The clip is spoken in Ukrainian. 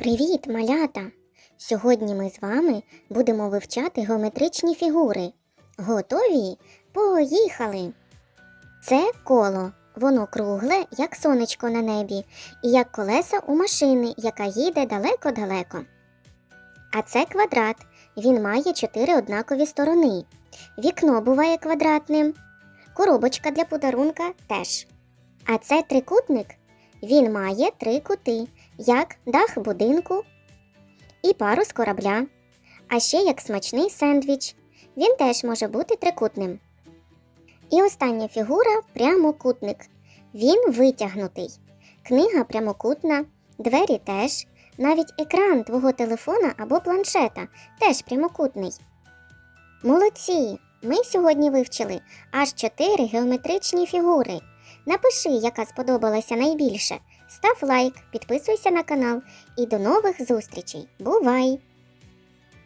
Привіт, малята! Сьогодні ми з вами будемо вивчати геометричні фігури. Готові? Поїхали! Це коло. Воно кругле, як сонечко на небі, і як колеса у машини, яка їде далеко-далеко. А це квадрат. Він має чотири однакові сторони. Вікно буває квадратним, коробочка для подарунка теж. А це трикутник. Він має три кути, як дах будинку і парус корабля. А ще як смачний сендвіч. Він теж може бути трикутним. І остання фігура прямокутник. Він витягнутий. Книга прямокутна, двері теж, навіть екран твого телефона або планшета теж прямокутний. Молодці! Ми сьогодні вивчили аж чотири геометричні фігури. Напиши, яка сподобалася найбільше. Став лайк, підписуйся на канал і до нових зустрічей. Бувай!